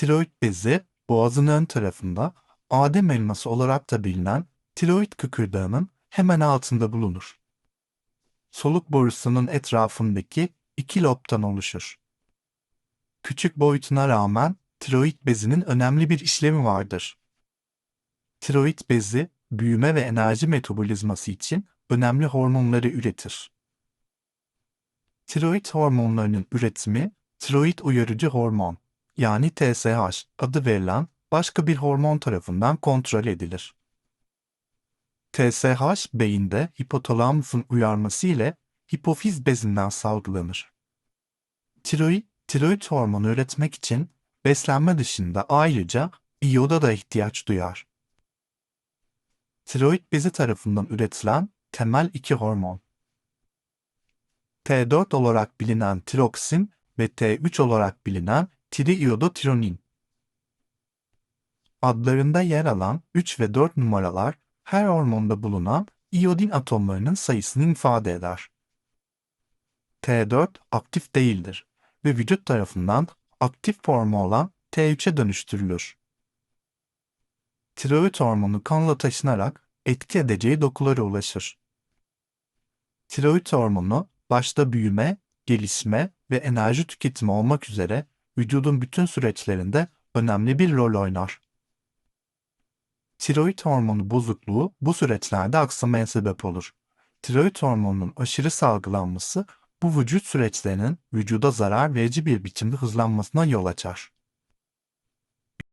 Tiroid bezi boğazın ön tarafında Adem elması olarak da bilinen tiroid kıkırdağının hemen altında bulunur. Soluk borusunun etrafındaki iki lobtan oluşur. Küçük boyutuna rağmen tiroid bezinin önemli bir işlevi vardır. Tiroid bezi büyüme ve enerji metabolizması için önemli hormonları üretir. Tiroid hormonlarının üretimi tiroid uyarıcı hormon yani TSH adı verilen başka bir hormon tarafından kontrol edilir. TSH beyinde hipotalamusun uyarması ile hipofiz bezinden salgılanır. Tiroid, tiroid hormonu üretmek için beslenme dışında ayrıca iyoda da ihtiyaç duyar. Tiroid bezi tarafından üretilen temel iki hormon. T4 olarak bilinen tiroksin ve T3 olarak bilinen triiyodotironin. Adlarında yer alan 3 ve 4 numaralar her hormonda bulunan iyodin atomlarının sayısını ifade eder. T4 aktif değildir ve vücut tarafından aktif formu olan T3'e dönüştürülür. Tiroid hormonu kanla taşınarak etki edeceği dokulara ulaşır. Tiroid hormonu başta büyüme, gelişme ve enerji tüketimi olmak üzere vücudun bütün süreçlerinde önemli bir rol oynar. Tiroid hormonu bozukluğu bu süreçlerde aksamaya sebep olur. Tiroid hormonunun aşırı salgılanması bu vücut süreçlerinin vücuda zarar verici bir biçimde hızlanmasına yol açar.